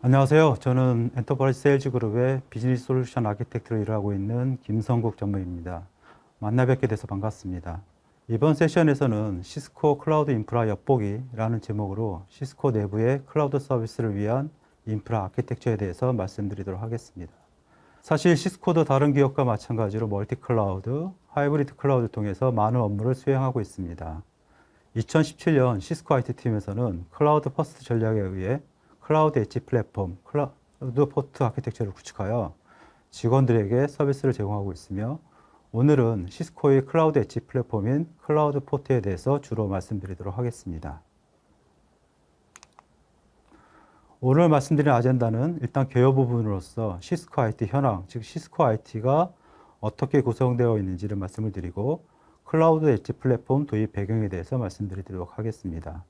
안녕하세요. 저는 엔터프라이즈 세일즈 그룹의 비즈니스 솔루션 아키텍트로 일하고 있는 김성국 전무입니다. 만나 뵙게 돼서 반갑습니다. 이번 세션에서는 시스코 클라우드 인프라 엿보기라는 제목으로 시스코 내부의 클라우드 서비스를 위한 인프라 아키텍처에 대해서 말씀드리도록 하겠습니다. 사실 시스코도 다른 기업과 마찬가지로 멀티 클라우드, 하이브리드 클라우드를 통해서 많은 업무를 수행하고 있습니다. 2017년 시스코 IT 팀에서는 클라우드 퍼스트 전략에 의해 클라우드 엣지 플랫폼, 클라우드 포트 아키텍처를 구축하여 직원들에게 서비스를 제공하고 있으며 오늘은 시스코의 클라우드 엣지 플랫폼인 클라우드 포트에 대해서 주로 말씀드리도록 하겠습니다. 오늘 말씀드린 아젠다는 일단 개요 부분으로서 시스코 IT 현황, 즉 시스코 IT가 어떻게 구성되어 있는지를 말씀을 드리고 클라우드 엣지 플랫폼 도입 배경에 대해서 말씀드리도록 하겠습니다.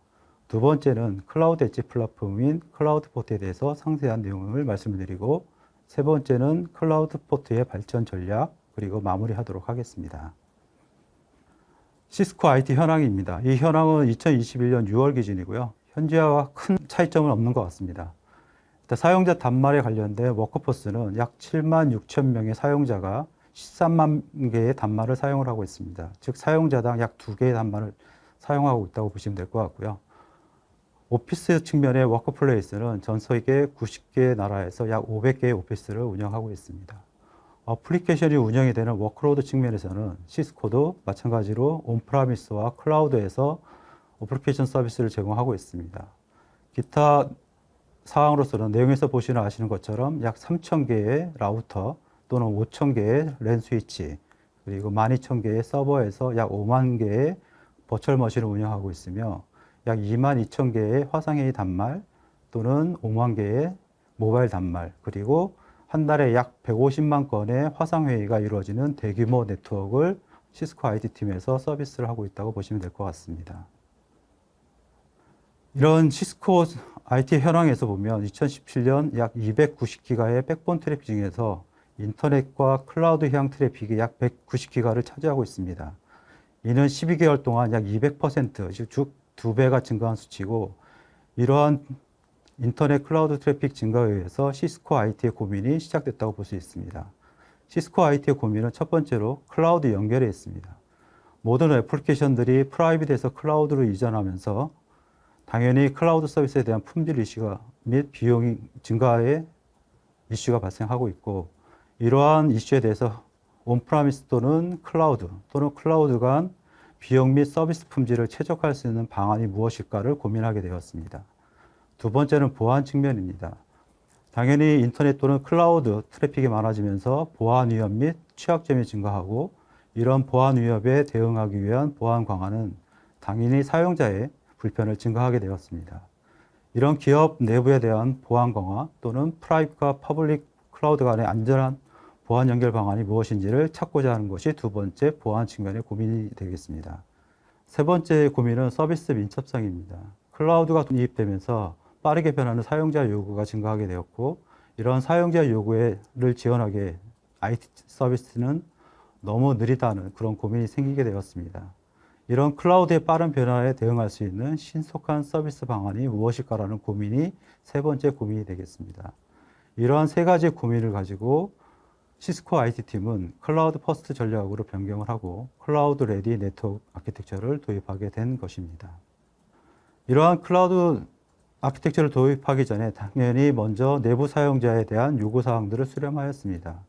두 번째는 클라우드 엣지 플랫폼인 클라우드 포트에 대해서 상세한 내용을 말씀드리고 세 번째는 클라우드 포트의 발전 전략 그리고 마무리하도록 하겠습니다. 시스코 IT 현황입니다. 이 현황은 2021년 6월 기준이고요. 현재와 큰 차이점은 없는 것 같습니다. 사용자 단말에 관련된 워크포스는 약 7만 6천 명의 사용자가 13만 개의 단말을 사용을 하고 있습니다. 즉 사용자당 약 2개의 단말을 사용하고 있다고 보시면 될 것 같고요. 오피스 측면의 워크플레이스는 전 세계 90개 나라에서 약 500개의 오피스를 운영하고 있습니다. 어플리케이션이 운영이 되는 워크로드 측면에서는 시스코도 마찬가지로 온프라미스와 클라우드에서 어플리케이션 서비스를 제공하고 있습니다. 기타 사항으로서는 내용에서 보시는 아시는 것처럼 약 3,000개의 라우터 또는 5,000개의 랜 스위치 그리고 12,000개의 서버에서 약 5만 개의 버추얼 머신을 운영하고 있으며 약 2만 2천 개의 화상회의 단말 또는 5만 개의 모바일 단말 그리고 한 달에 약 150만 건의 화상회의가 이루어지는 대규모 네트워크를 시스코 IT 팀에서 서비스를 하고 있다고 보시면 될 것 같습니다. 이런 시스코 IT 현황에서 보면 2017년 약 290기가의 백본 트래픽 중에서 인터넷과 클라우드 향 트래픽이 약 190기가를 차지하고 있습니다. 이는 12개월 동안 약 200%, 즉 두 배가 증가한 수치고 이러한 인터넷 클라우드 트래픽 증가에 의해서 시스코 IT의 고민이 시작됐다고 볼 수 있습니다. 시스코 IT의 고민은 첫 번째로 클라우드 연결에 있습니다. 모든 애플리케이션들이 프라이빗에서 클라우드로 이전하면서 당연히 클라우드 서비스에 대한 품질 이슈가 및 비용 증가의 이슈가 발생하고 있고 이러한 이슈에 대해서 온프라미스 또는 클라우드 또는 클라우드 간 비용 및 서비스 품질을 최적화할 수 있는 방안이 무엇일까를 고민하게 되었습니다. 두 번째는 보안 측면입니다. 당연히 인터넷 또는 클라우드 트래픽이 많아지면서 보안 위협 및 취약점이 증가하고 이런 보안 위협에 대응하기 위한 보안 강화는 당연히 사용자의 불편을 증가하게 되었습니다. 이런 기업 내부에 대한 보안 강화 또는 프라이빗과 퍼블릭 클라우드 간의 안전한 보안 연결 방안이 무엇인지를 찾고자 하는 것이 두 번째 보안 측면의 고민이 되겠습니다. 세 번째 고민은 서비스 민첩성입니다. 클라우드가 도입되면서 빠르게 변하는 사용자 요구가 증가하게 되었고 이런 사용자 요구를 지원하게 IT 서비스는 너무 느리다는 그런 고민이 생기게 되었습니다. 이런 클라우드의 빠른 변화에 대응할 수 있는 신속한 서비스 방안이 무엇일까라는 고민이 세 번째 고민이 되겠습니다. 이러한 세 가지 고민을 가지고 시스코 IT 팀은 클라우드 퍼스트 전략으로 변경을 하고 클라우드 레디 네트워크 아키텍처를 도입하게 된 것입니다. 이러한 클라우드 아키텍처를 도입하기 전에 당연히 먼저 내부 사용자에 대한 요구 사항들을 수렴하였습니다.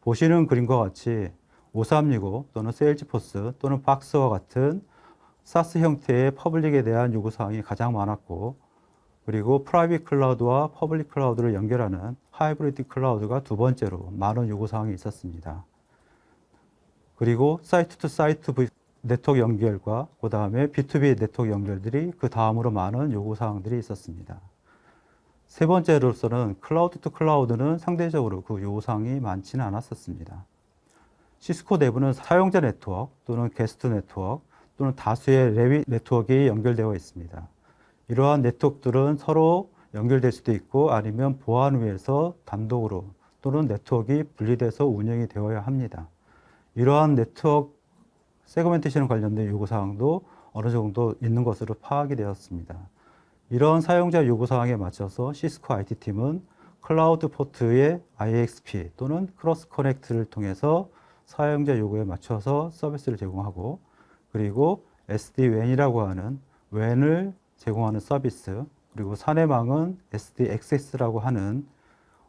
보시는 그림과 같이 5365 또는 세일즈포스 또는 박스와 같은 사스 형태의 퍼블릭에 대한 요구 사항이 가장 많았고 그리고 프라이빗 클라우드와 퍼블릭 클라우드를 연결하는 하이브리드 클라우드가 두 번째로 많은 요구사항이 있었습니다. 그리고 사이트 투 사이트 네트워크 연결과 그 다음에 B2B 네트워크 연결들이 그 다음으로 많은 요구사항들이 있었습니다. 세 번째로서는 클라우드 투 클라우드는 상대적으로 그 요구사항이 많지는 않았었습니다. 시스코 내부는 사용자 네트워크 또는 게스트 네트워크 또는 다수의 레위 네트워크가 연결되어 있습니다. 이러한 네트워크들은 서로 연결될 수도 있고 아니면 보안 위에서 단독으로 또는 네트워크가 분리돼서 운영이 되어야 합니다. 이러한 네트워크 세그멘테이션 관련된 요구사항도 어느 정도 있는 것으로 파악이 되었습니다. 이런 사용자 요구사항에 맞춰서 시스코 IT팀은 클라우드 포트의 IXP 또는 크로스 커넥트를 통해서 사용자 요구에 맞춰서 서비스를 제공하고 그리고 SD-WAN이라고 하는 WAN을 제공하는 서비스 그리고 사내망은 SD-Access라고 하는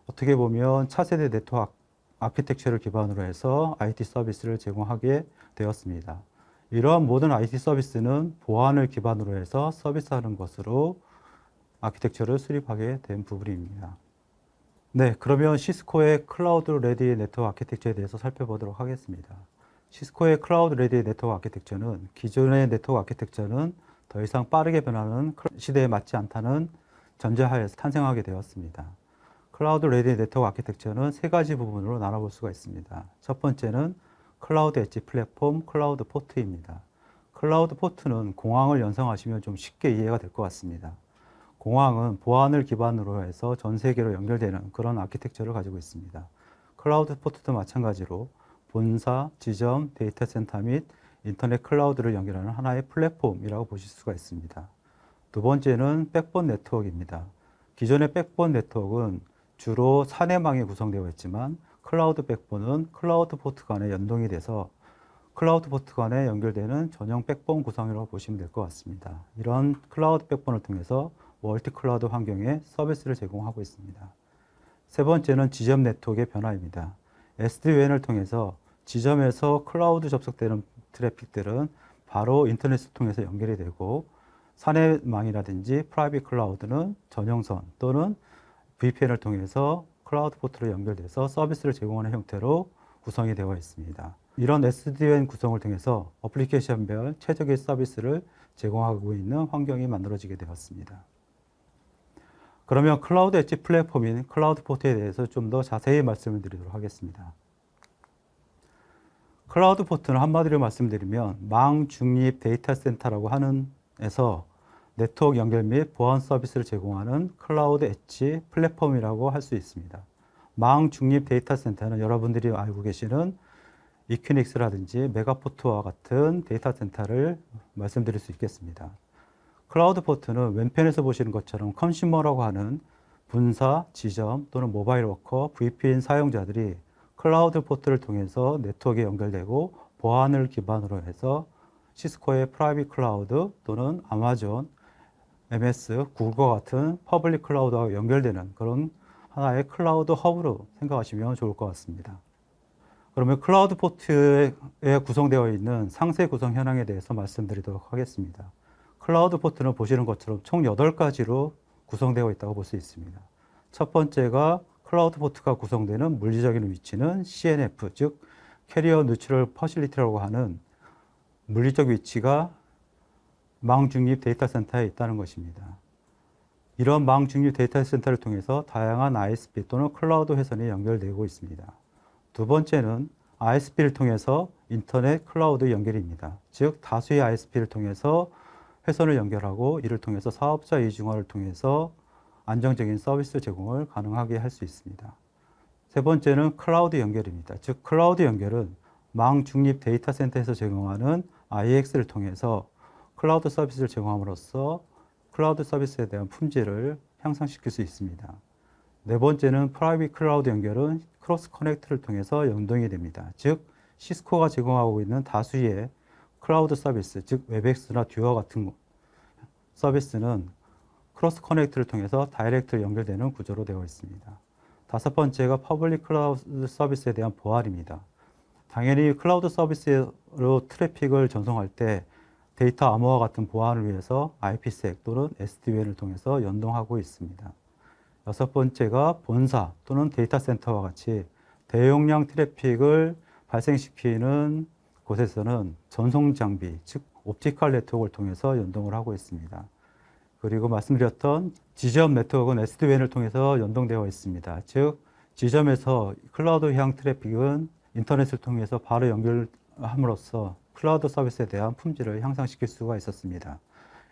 어떻게 보면 차세대 네트워크 아키텍처를 기반으로 해서 IT 서비스를 제공하게 되었습니다. 이러한 모든 IT 서비스는 보안을 기반으로 해서 서비스하는 것으로 아키텍처를 수립하게 된 부분입니다. 네, 그러면 시스코의 클라우드 레디 네트워크 아키텍처에 대해서 살펴보도록 하겠습니다. 시스코의 클라우드 레디 네트워크 아키텍처는 기존의 네트워크 아키텍처는 더 이상 빠르게 변하는 시대에 맞지 않다는 전제하에서 탄생하게 되었습니다. 클라우드 레디 네트워크 아키텍처는 세 가지 부분으로 나눠볼 수가 있습니다. 첫 번째는 클라우드 엣지 플랫폼 클라우드 포트입니다. 클라우드 포트는 공항을 연상하시면 좀 쉽게 이해가 될 것 같습니다. 공항은 보안을 기반으로 해서 전 세계로 연결되는 그런 아키텍처를 가지고 있습니다. 클라우드 포트도 마찬가지로 본사, 지점, 데이터 센터 및 인터넷 클라우드를 연결하는 하나의 플랫폼이라고 보실 수가 있습니다. 두 번째는 백본 네트워크입니다. 기존의 백본 네트워크는 주로 사내망이 구성되어 있지만 클라우드 백본은 클라우드 포트 간에 연동이 돼서 클라우드 포트 간에 연결되는 전용 백본 구성이라고 보시면 될 것 같습니다. 이런 클라우드 백본을 통해서 멀티 클라우드 환경에 서비스를 제공하고 있습니다. 세 번째는 지점 네트워크의 변화입니다. SD-WAN을 통해서 지점에서 클라우드 접속되는 트래픽들은 바로 인터넷을 통해서 연결이 되고 사내망이라든지 프라이빗 클라우드는 전용선 또는 VPN을 통해서 클라우드 포트로 연결돼서 서비스를 제공하는 형태로 구성이 되어 있습니다. 이런 SD-WAN 구성을 통해서 어플리케이션별 최적의 서비스를 제공하고 있는 환경이 만들어지게 되었습니다. 그러면 클라우드 엣지 플랫폼인 클라우드 포트에 대해서 좀 더 자세히 말씀을 드리도록 하겠습니다. 클라우드 포트는 한마디로 말씀드리면 망 중립 데이터 센터라고 하는 에서 네트워크 연결 및 보안 서비스를 제공하는 클라우드 엣지 플랫폼이라고 할 수 있습니다. 망 중립 데이터 센터는 여러분들이 알고 계시는 이퀴닉스라든지 메가포트와 같은 데이터 센터를 말씀드릴 수 있겠습니다. 클라우드 포트는 왼편에서 보시는 것처럼 컨슈머라고 하는 분사, 지점 또는 모바일 워커, VPN 사용자들이 클라우드 포트를 통해서 네트워크에 연결되고 보안을 기반으로 해서 시스코의 프라이빗 클라우드 또는 아마존, MS, 구글과 같은 퍼블릭 클라우드와 연결되는 그런 하나의 클라우드 허브로 생각하시면 좋을 것 같습니다. 그러면 클라우드 포트에 구성되어 있는 상세 구성 현황에 대해서 말씀드리도록 하겠습니다. 클라우드 포트는 보시는 것처럼 총 8가지로 구성되어 있다고 볼 수 있습니다. 첫 번째가 클라우드 포트가 구성되는 물리적인 위치는 CNF, 즉 캐리어 뉴트럴 퍼실리티라고 하는 물리적 위치가 망 중립 데이터 센터에 있다는 것입니다. 이런 망 중립 데이터 센터를 통해서 다양한 ISP 또는 클라우드 회선이 연결되고 있습니다. 두 번째는 ISP를 통해서 인터넷 클라우드 연결입니다. 즉 다수의 ISP를 통해서 회선을 연결하고 이를 통해서 사업자 이중화를 통해서 안정적인 서비스 제공을 가능하게 할 수 있습니다. 세 번째는 클라우드 연결입니다. 즉 클라우드 연결은 망 중립 데이터 센터에서 제공하는 IX를 통해서 클라우드 서비스를 제공함으로써 클라우드 서비스에 대한 품질을 향상시킬 수 있습니다. 네 번째는 프라이빗 클라우드 연결은 크로스 커넥트를 통해서 연동이 됩니다. 즉 시스코가 제공하고 있는 다수의 클라우드 서비스, 즉 웹엑스나 듀어 같은 서비스는 크로스 커넥트를 통해서 다이렉트 연결되는 구조로 되어 있습니다. 다섯 번째가 퍼블릭 클라우드 서비스에 대한 보안입니다. 당연히 클라우드 서비스로 트래픽을 전송할 때 데이터 암호화 같은 보안을 위해서 IPsec 또는 SD-WAN을 통해서 연동하고 있습니다. 여섯 번째가 본사 또는 데이터 센터와 같이 대용량 트래픽을 발생시키는 곳에서는 전송 장비, 즉 옵티컬 네트워크를 통해서 연동을 하고 있습니다. 그리고 말씀드렸던 지점 네트워크는 SD-WAN을 통해서 연동되어 있습니다. 즉 지점에서 클라우드 향 트래픽은 인터넷을 통해서 바로 연결함으로써 클라우드 서비스에 대한 품질을 향상시킬 수가 있었습니다.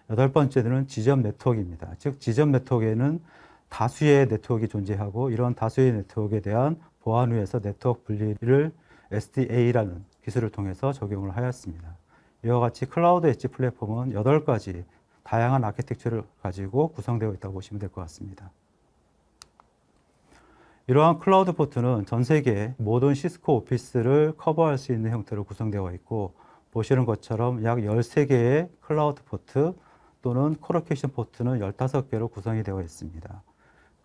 여덟 번째는 지점 네트워크입니다. 즉 지점 네트워크에는 다수의 네트워크가 존재하고 이런 다수의 네트워크에 대한 보안 위해서 네트워크 분리를 SDA라는 기술을 통해서 적용을 하였습니다. 이와 같이 클라우드 엣지 플랫폼은 8가지 다양한 아키텍처를 가지고 구성되어 있다고 보시면 될 것 같습니다. 이러한 클라우드 포트는 전 세계 모든 시스코 오피스를 커버할 수 있는 형태로 구성되어 있고 보시는 것처럼 약 13개의 클라우드 포트 또는 코로케이션 포트는 15개로 구성이 되어 있습니다.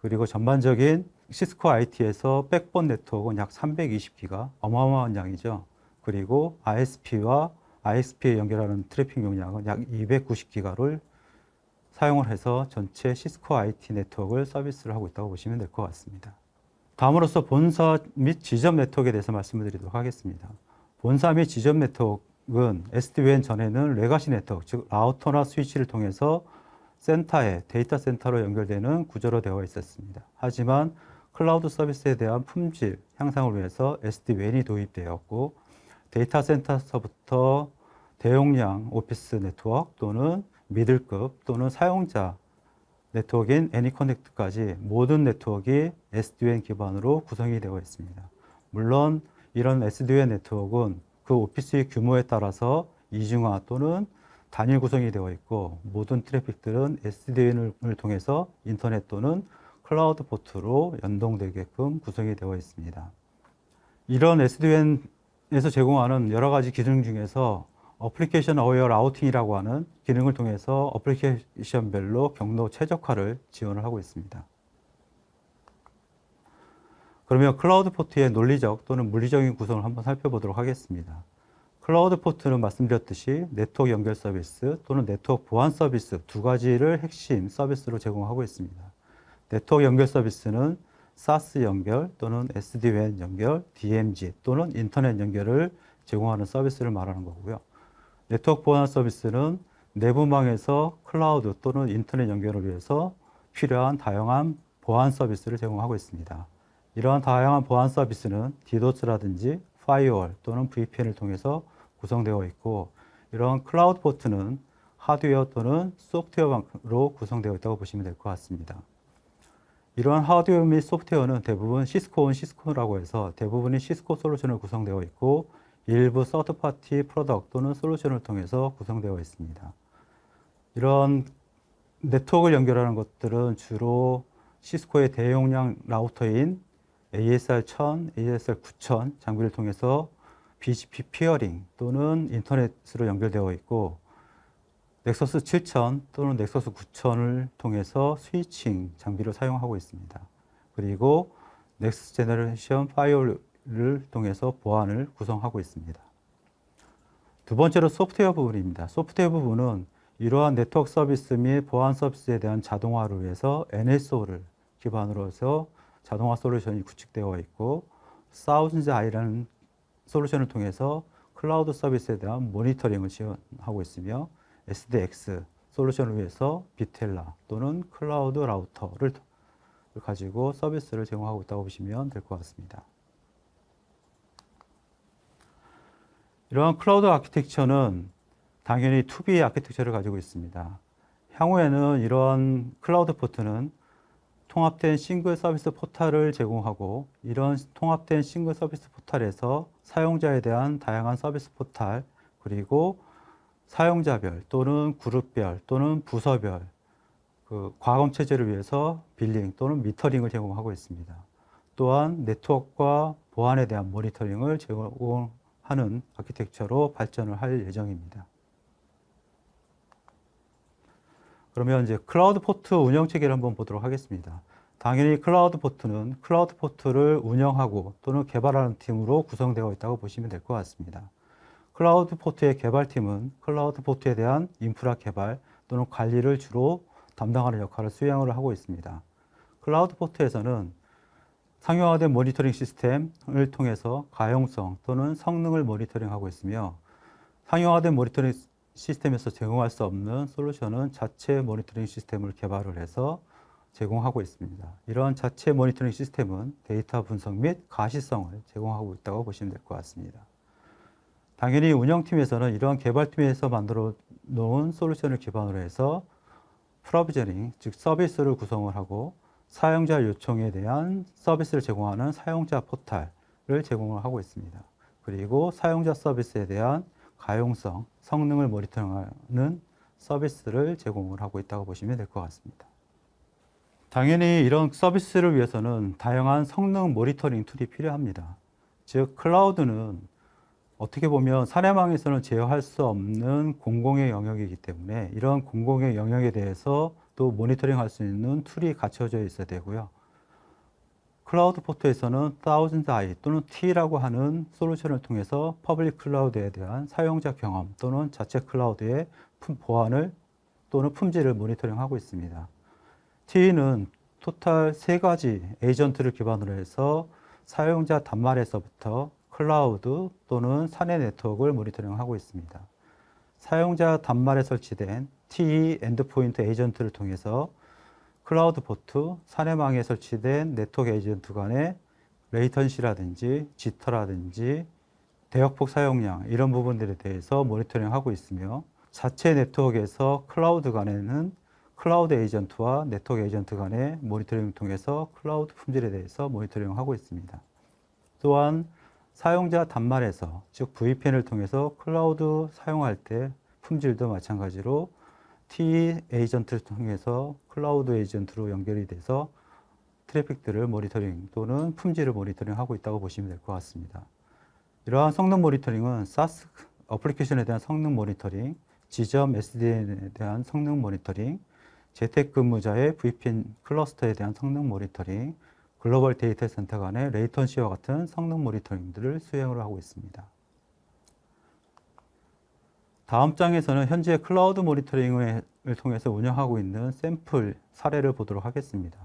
그리고 전반적인 시스코 IT에서 백본 네트워크는 약 320기가 어마어마한 양이죠. 그리고 ISP와 ISP에 연결하는 트래픽 용량은 약 290기가를 사용을 해서 전체 시스코 IT 네트워크를 서비스를 하고 있다고 보시면 될 것 같습니다. 다음으로서 본사 및 지점 네트워크에 대해서 말씀을 드리도록 하겠습니다. 본사 및 지점 네트워크는 SD-WAN 전에는 레가시 네트워크, 즉 라우터나 스위치를 통해서 센터에 데이터 센터로 연결되는 구조로 되어 있었습니다. 하지만 클라우드 서비스에 대한 품질 향상을 위해서 SD-WAN이 도입되었고 데이터 센터서부터 대용량 오피스 네트워크 또는 미들급 또는 사용자 네트워크인 애니커넥트까지 모든 네트워크가 SD-WAN 기반으로 구성이 되어 있습니다. 물론 이런 SD-WAN 네트워크는 그 오피스의 규모에 따라서 이중화 또는 단일 구성이 되어 있고 모든 트래픽들은 SD-WAN을 통해서 인터넷 또는 클라우드 포트로 연동되게끔 구성이 되어 있습니다. 이런 SD-WAN에서 제공하는 여러 가지 기능 중에서 어플리케이션 어웨어 라우팅이라고 하는 기능을 통해서 어플리케이션별로 경로 최적화를 지원을 하고 있습니다. 그러면 클라우드 포트의 논리적 또는 물리적인 구성을 한번 살펴보도록 하겠습니다. 클라우드 포트는 말씀드렸듯이 네트워크 연결 서비스 또는 네트워크 보안 서비스 두 가지를 핵심 서비스로 제공하고 있습니다. 네트워크 연결 서비스는 SaaS 연결 또는 SD-WAN 연결, DMZ 또는 인터넷 연결을 제공하는 서비스를 말하는 거고요. 네트워크 보안 서비스는 내부망에서 클라우드 또는 인터넷 연결을 위해서 필요한 다양한 보안 서비스를 제공하고 있습니다. 이러한 다양한 보안 서비스는 디도스라든지 파이어월 또는 VPN을 통해서 구성되어 있고 이러한 클라우드 포트는 하드웨어 또는 소프트웨어로 구성되어 있다고 보시면 될 것 같습니다. 이러한 하드웨어 및 소프트웨어는 대부분 시스코온 시스코라고 해서 대부분이 시스코 솔루션을 구성되어 있고 일부 서드파티 프로덕트 또는 솔루션을 통해서 구성되어 있습니다. 이런 네트워크를 연결하는 것들은 주로 시스코의 대용량 라우터인 ASR 1000, ASR 9000 장비를 통해서 BGP 피어링 또는 인터넷으로 연결되어 있고 넥서스 7000 또는 넥서스 9000을 통해서 스위칭 장비를 사용하고 있습니다. 그리고 넥스트 제너레이션 파이어 를 통해서 보안을 구성하고 있습니다. 두 번째로 소프트웨어 부분입니다. 소프트웨어 부분은 이러한 네트워크 서비스 및 보안 서비스에 대한 자동화를 위해서 NSO를 기반으로 해서 자동화 솔루션이 구축되어 있고 사우즌즈 아이라는 솔루션을 통해서 클라우드 서비스에 대한 모니터링을 지원하고 있으며 SDX 솔루션을 위해서 비텔라 또는 클라우드 라우터를 가지고 서비스를 제공하고 있다고 보시면 될 것 같습니다. 이러한 클라우드 아키텍처는 당연히 2B 아키텍처를 가지고 있습니다. 향후에는 이러한 클라우드 포트는 통합된 싱글 서비스 포탈을 제공하고 이런 통합된 싱글 서비스 포탈에서 사용자에 대한 다양한 서비스 포탈 그리고 사용자별 또는 그룹별 또는 부서별 그 과금 체제를 위해서 빌링 또는 미터링을 제공하고 있습니다. 또한 네트워크와 보안에 대한 모니터링을 제공 하는 아키텍처로 발전을 할 예정입니다. 그러면 이제 클라우드 포트 운영 체계를 한번 보도록 하겠습니다. 당연히 클라우드 포트는 클라우드 포트를 운영하고 또는 개발하는 팀으로 구성되어 있다고 보시면 될 것 같습니다. 클라우드 포트의 개발팀은 클라우드 포트에 대한 인프라 개발 또는 관리를 주로 담당하는 역할을 수행을 하고 있습니다. 클라우드 포트에서는 상용화된 모니터링 시스템을 통해서 가용성 또는 성능을 모니터링하고 있으며 상용화된 모니터링 시스템에서 제공할 수 없는 솔루션은 자체 모니터링 시스템을 개발을 해서 제공하고 있습니다. 이러한 자체 모니터링 시스템은 데이터 분석 및 가시성을 제공하고 있다고 보시면 될 것 같습니다. 당연히 운영팀에서는 이러한 개발팀에서 만들어 놓은 솔루션을 기반으로 해서 프로비저닝, 즉 서비스를 구성을 하고 사용자 요청에 대한 서비스를 제공하는 사용자 포탈을 제공을 하고 있습니다. 그리고 사용자 서비스에 대한 가용성, 성능을 모니터링하는 서비스를 제공을 하고 있다고 보시면 될 것 같습니다. 당연히 이런 서비스를 위해서는 다양한 성능 모니터링 툴이 필요합니다. 즉, 클라우드는 어떻게 보면 사내망에서는 제어할 수 없는 공공의 영역이기 때문에 이런 공공의 영역에 대해서 또 모니터링 할 수 있는 툴이 갖춰져 있어야 되고요. 클라우드 포트에서는 Thousands Eye 또는 T라고 하는 솔루션을 통해서 퍼블릭 클라우드에 대한 사용자 경험 또는 자체 클라우드의 품- 보안을 또는 품질을 모니터링하고 있습니다. T는 토탈 세 가지 에이전트를 기반으로 해서 사용자 단말에서부터 클라우드 또는 사내 네트워크를 모니터링하고 있습니다. 사용자 단말에 설치된 T 엔드포인트 에이전트를 통해서 클라우드 포트, 사내망에 설치된 네트워크 에이전트 간의 레이턴시라든지 지터라든지 대역폭 사용량 이런 부분들에 대해서 모니터링하고 있으며 자체 네트워크에서 클라우드 간에는 클라우드 에이전트와 네트워크 에이전트 간의 모니터링을 통해서 클라우드 품질에 대해서 모니터링하고 있습니다. 또한 사용자 단말에서 즉 VPN을 통해서 클라우드 사용할 때 품질도 마찬가지로 T 에이전트를 통해서 클라우드 에이전트로 연결이 돼서 트래픽들을 모니터링 또는 품질을 모니터링하고 있다고 보시면 될 것 같습니다. 이러한 성능 모니터링은 SaaS 어플리케이션에 대한 성능 모니터링, 지점 SDN에 대한 성능 모니터링, 재택근무자의 VPN 클러스터에 대한 성능 모니터링, 글로벌 데이터 센터 간의 레이턴시와 같은 성능 모니터링들을 수행을 하고 있습니다. 다음 장에서는 현재 클라우드 모니터링을 통해서 운영하고 있는 샘플 사례를 보도록 하겠습니다.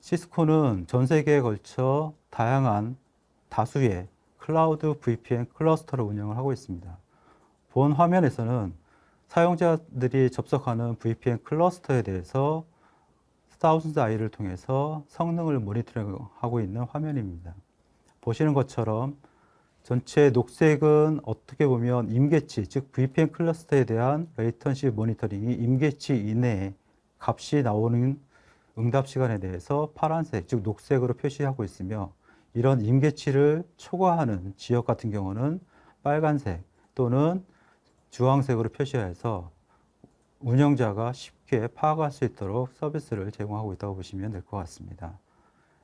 시스코는 전 세계에 걸쳐 다양한 다수의 클라우드 VPN 클러스터를 운영을 하고 있습니다. 본 화면에서는 사용자들이 접속하는 VPN 클러스터에 대해서 Thousands Eye를 통해서 성능을 모니터링하고 있는 화면입니다. 보시는 것처럼 전체 녹색은 어떻게 보면 임계치, 즉 VPN 클러스터에 대한 레이턴시 모니터링이 임계치 이내에 값이 나오는 응답 시간에 대해서 파란색, 즉 녹색으로 표시하고 있으며 이런 임계치를 초과하는 지역 같은 경우는 빨간색 또는 주황색으로 표시해서 운영자가 쉽게 파악할 수 있도록 서비스를 제공하고 있다고 보시면 될 것 같습니다.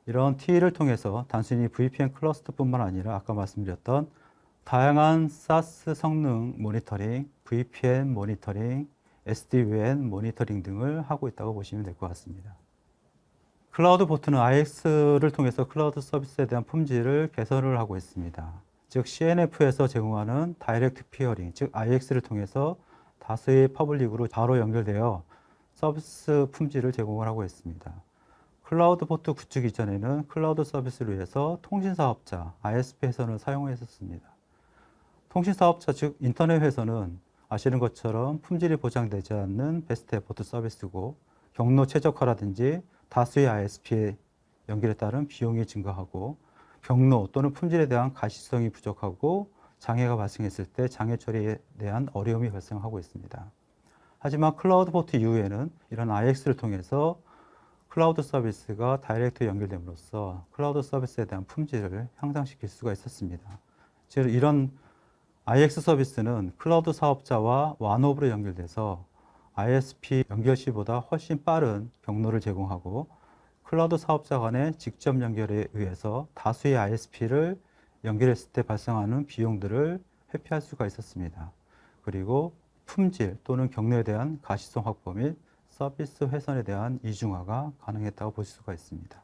이런 T를 통해서 단순히 VPN 클러스터뿐만 아니라 아까 말씀드렸던 다양한 SaaS 성능 모니터링, VPN 모니터링, SD-WAN 모니터링 등을 하고 있다고 보시면 될 것 같습니다. 클라우드 포트는 IX를 통해서 클라우드 서비스에 대한 품질을 개선을 하고 있습니다. 즉 CNF에서 제공하는 다이렉트 피어링, 즉 IX를 통해서 다수의 퍼블릭으로 바로 연결되어 서비스 품질을 제공을 하고 있습니다. 클라우드 포트 구축 이전에는 클라우드 서비스를 위해서 통신 사업자 ISP 회선을 사용했었습니다. 통신 사업자 즉 인터넷 회선은 아시는 것처럼 품질이 보장되지 않는 베스트 에포트 서비스고 경로 최적화라든지 다수의 ISP의 연결에 따른 비용이 증가하고 경로 또는 품질에 대한 가시성이 부족하고 장애가 발생했을 때 장애 처리에 대한 어려움이 발생하고 있습니다. 하지만 클라우드 포트 이후에는 이런 IX를 통해서 클라우드 서비스가 다이렉트 연결됨으로써 클라우드 서비스에 대한 품질을 향상시킬 수가 있었습니다. 즉 이런 IX 서비스는 클라우드 사업자와 완업으로 연결돼서 ISP 연결 시보다 훨씬 빠른 경로를 제공하고 클라우드 사업자 간의 직접 연결에 의해서 다수의 ISP를 연결했을 때 발생하는 비용들을 회피할 수가 있었습니다. 그리고 품질 또는 경로에 대한 가시성 확보 및 서비스 훼손에 대한 이중화가 가능했다고 볼 수가 있습니다.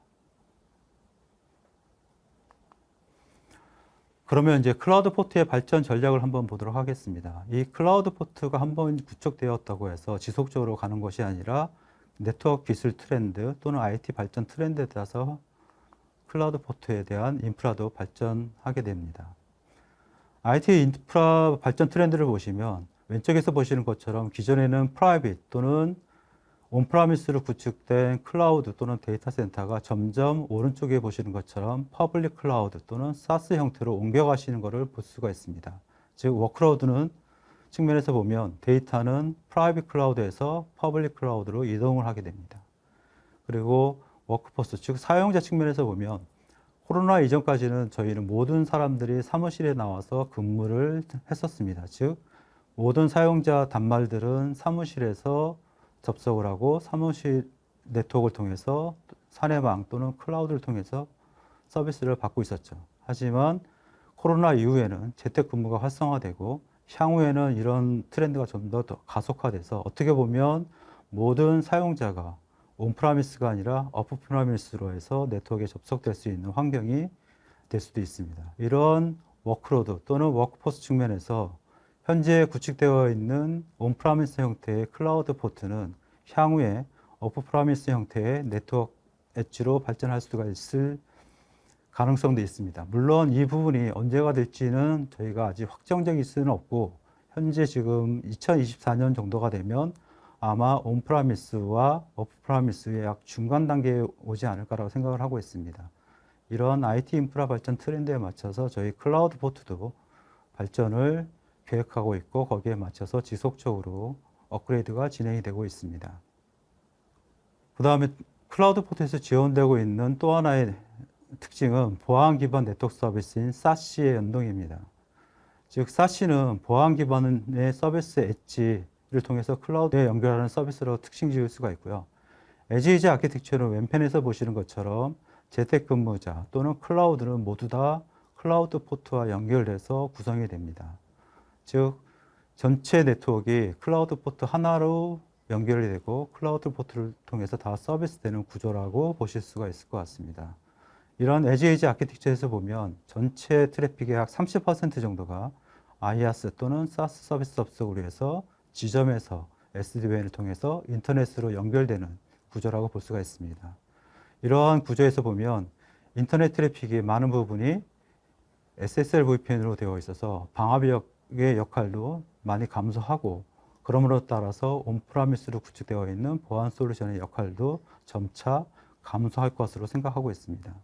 그러면 이제 클라우드 포트의 발전 전략을 한번 보도록 하겠습니다. 이 클라우드 포트가 한번 구축되었다고 해서 지속적으로 가는 것이 아니라 네트워크 기술 트렌드 또는 IT 발전 트렌드에 따라서 클라우드 포트에 대한 인프라도 발전하게 됩니다. IT 인프라 발전 트렌드를 보시면 왼쪽에서 보시는 것처럼 기존에는 프라이빗 또는 온프라미스로 구축된 클라우드 또는 데이터 센터가 점점 오른쪽에 보시는 것처럼 퍼블릭 클라우드 또는 사스 형태로 옮겨가시는 것을 볼 수가 있습니다. 즉 워크로드는 측면에서 보면 데이터는 프라이빗 클라우드에서 퍼블릭 클라우드로 이동을 하게 됩니다. 그리고 워크포스 즉 사용자 측면에서 보면 코로나 이전까지는 저희는 모든 사람들이 사무실에 나와서 근무를 했었습니다. 즉 모든 사용자 단말들은 사무실에서 접속을 하고 사무실 네트워크를 통해서 사내망 또는 클라우드를 통해서 서비스를 받고 있었죠. 하지만 코로나 이후에는 재택근무가 활성화되고 향후에는 이런 트렌드가 좀 더 가속화돼서 어떻게 보면 모든 사용자가 온프라미스가 아니라 어프프라미스로 해서 네트워크에 접속될 수 있는 환경이 될 수도 있습니다. 이런 워크로드 또는 워크포스 측면에서 현재 구축되어 있는 온프라미스 형태의 클라우드 포트는 향후에 오프프라미스 형태의 네트워크 엣지로 발전할 수가 있을 가능성도 있습니다. 물론 이 부분이 언제가 될지는 저희가 아직 확정적일 수는 없고 현재 지금 2024년 정도가 되면 아마 온프라미스와 오프프라미스의 약 중간 단계에 오지 않을까라고 생각을 하고 있습니다. 이런 IT 인프라 발전 트렌드에 맞춰서 저희 클라우드 포트도 발전을 계획하고 있고 거기에 맞춰서 지속적으로 업그레이드가 진행이 되고 있습니다. 그 다음에 클라우드 포트에서 지원되고 있는 또 하나의 특징은 보안 기반 네트워크 서비스인 사시의 연동입니다. 즉 사시는 보안 기반의 서비스 엣지를 통해서 클라우드에 연결하는 서비스로 특징 지을 수가 있고요. 에지이지 아키텍처는 왼편에서 보시는 것처럼 재택근무자 또는 클라우드는 모두 다 클라우드 포트와 연결돼서 구성이 됩니다. 즉 전체 네트워크가 클라우드 포트 하나로 연결이 되고 클라우드 포트를 통해서 다 서비스되는 구조라고 보실 수가 있을 것 같습니다. 이런 에지에이지 아키텍처에서 보면 전체 트래픽의 약 30% 정도가 IaaS 또는 SaaS 서비스 접속으로 해서 지점에서 SDWAN을 통해서 인터넷으로 연결되는 구조라고 볼 수가 있습니다. 이러한 구조에서 보면 인터넷 트래픽의 많은 부분이 SSL VPN으로 되어 있어서 방화벽 의 역할도 많이 감소하고 그러므로 따라서 온프라미스로 구축되어 있는 보안 솔루션의 역할도 점차 감소할 것으로 생각하고 있습니다.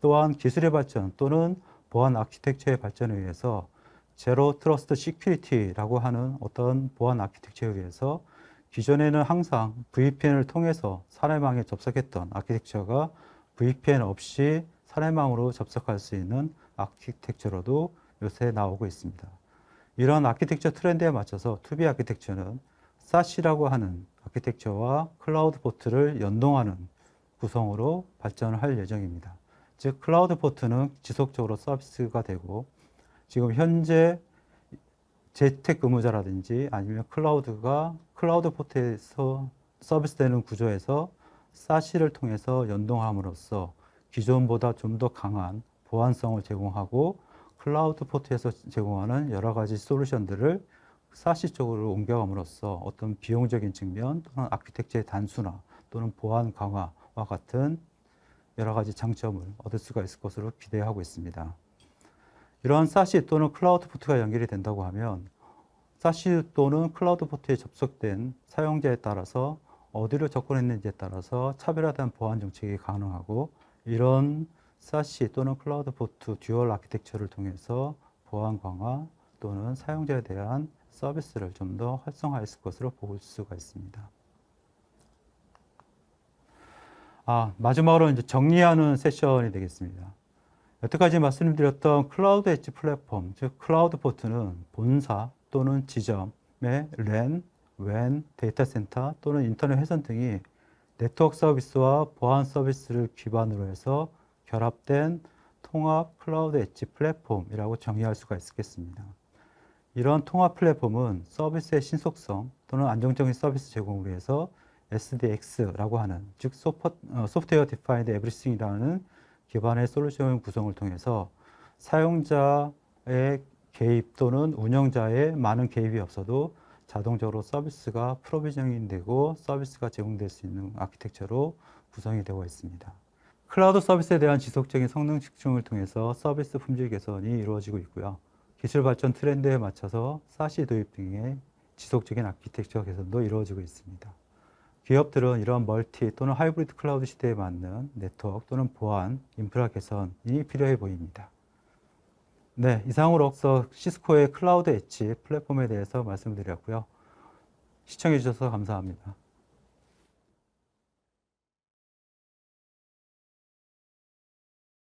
또한 기술의 발전 또는 보안 아키텍처의 발전에 의해서 제로 트러스트 시큐리티라고 하는 어떤 보안 아키텍처에 의해서 기존에는 항상 VPN을 통해서 사내망에 접속했던 아키텍처가 VPN 없이 사내망으로 접속할 수 있는 아키텍처로도 요새 나오고 있습니다. 이런 아키텍처 트렌드에 맞춰서 투비 아키텍처는 사시라고 하는 아키텍처와 클라우드 포트를 연동하는 구성으로 발전을 할 예정입니다. 즉 클라우드 포트는 지속적으로 서비스가 되고 지금 현재 재택 근무자라든지 아니면 클라우드가 클라우드 포트에서 서비스되는 구조에서 사시를 통해서 연동함으로써 기존보다 좀 더 강한 보안성을 제공하고 클라우드 포트에서 제공하는 여러 가지 솔루션들을 사시 쪽으로 옮겨감으로써 어떤 비용적인 측면 또는 아키텍처의 단순화 또는 보안 강화와 같은 여러 가지 장점을 얻을 수가 있을 것으로 기대하고 있습니다. 이러한 사시 또는 클라우드 포트가 연결이 된다고 하면 사시 또는 클라우드 포트에 접속된 사용자에 따라서 어디로 접근했는지에 따라서 차별화된 보안 정책이 가능하고 이런 사시 또는 클라우드 포트 듀얼 아키텍처를 통해서 보안 강화 또는 사용자에 대한 서비스를 좀 더 활성화했을 것으로 볼 수가 있습니다. 아, 마지막으로 이제 정리하는 세션이 되겠습니다. 여태까지 말씀드렸던 클라우드 엣지 플랫폼, 즉 클라우드 포트는 본사 또는 지점의 랜, 웬, 데이터 센터 또는 인터넷 회선 등이 네트워크 서비스와 보안 서비스를 기반으로 해서 결합된 통합 클라우드 엣지 플랫폼이라고 정의할 수가 있겠습니다. 이런 통합 플랫폼은 서비스의 신속성 또는 안정적인 서비스 제공을 위해서 SDX라고 하는 즉 어, 소프트웨어 디파인드 에브리싱이라는 기반의 솔루션 구성을 통해서 사용자의 개입 또는 운영자의 많은 개입이 없어도 자동적으로 서비스가 프로비저닝 되고 서비스가 제공될 수 있는 아키텍처로 구성이 되어 있습니다. 클라우드 서비스에 대한 지속적인 성능 측정을 통해서 서비스 품질 개선이 이루어지고 있고요. 기술 발전 트렌드에 맞춰서 사시 도입 등의 지속적인 아키텍처 개선도 이루어지고 있습니다. 기업들은 이러한 멀티 또는 하이브리드 클라우드 시대에 맞는 네트워크 또는 보안, 인프라 개선이 필요해 보입니다. 네, 이상으로 시스코의 클라우드 엣지 플랫폼에 대해서 말씀드렸고요. 시청해 주셔서 감사합니다.